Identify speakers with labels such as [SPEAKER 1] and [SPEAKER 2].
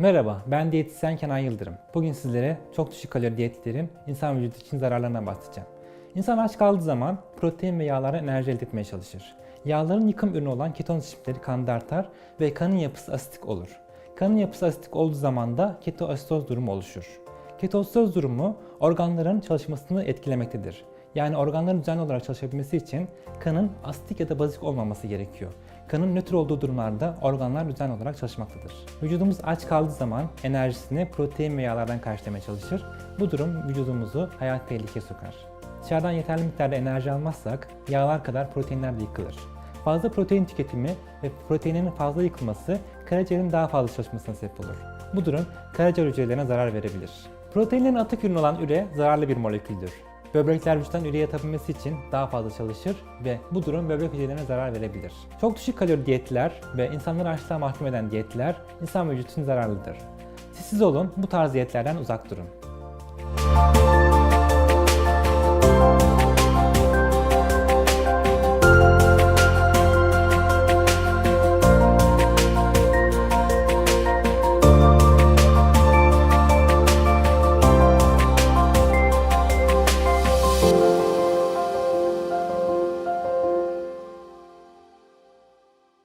[SPEAKER 1] Merhaba, ben diyetisyen Kenan Yıldırım. Bugün sizlere çok düşük kalori diyetlerin insan vücudu için zararlarından bahsedeceğim. İnsan aç kaldığı zaman protein ve yağlara enerji elde etmeye çalışır. Yağların yıkım ürünü olan keton çeşitleri kanda artar ve kanın yapısı asitik olur. Kanın yapısı asitik olduğu zaman da ketoasitoz durumu oluşur. Ketoasitoz durumu organların çalışmasını etkilemektedir. Yani organların düzenli olarak çalışabilmesi için kanın asitik ya da bazik olmaması gerekiyor. Kanın nötr olduğu durumlarda organlar düzenli olarak çalışmaktadır. Vücudumuz aç kaldığı zaman enerjisini protein ve yağlardan karşılamaya çalışır. Bu durum vücudumuzu hayat tehlikeye sokar. Dışarıdan yeterli miktarda enerji almazsak yağlar kadar proteinler de yıkılır. Fazla protein tüketimi ve proteinin fazla yıkılması karaciğerin daha fazla çalışmasına sebep olur. Bu durum karaciğer hücrelerine zarar verebilir. Proteinlerin atık ürünü olan üre zararlı bir moleküldür. Böbrekler vücuttan üreye atabilmesi için daha fazla çalışır ve bu durum böbrek hücrelerine zarar verebilir. Çok düşük kalori diyetler ve insanları açlığa mahkum eden diyetler insan vücudu için zararlıdır. Siz olun, bu tarz diyetlerden uzak durun.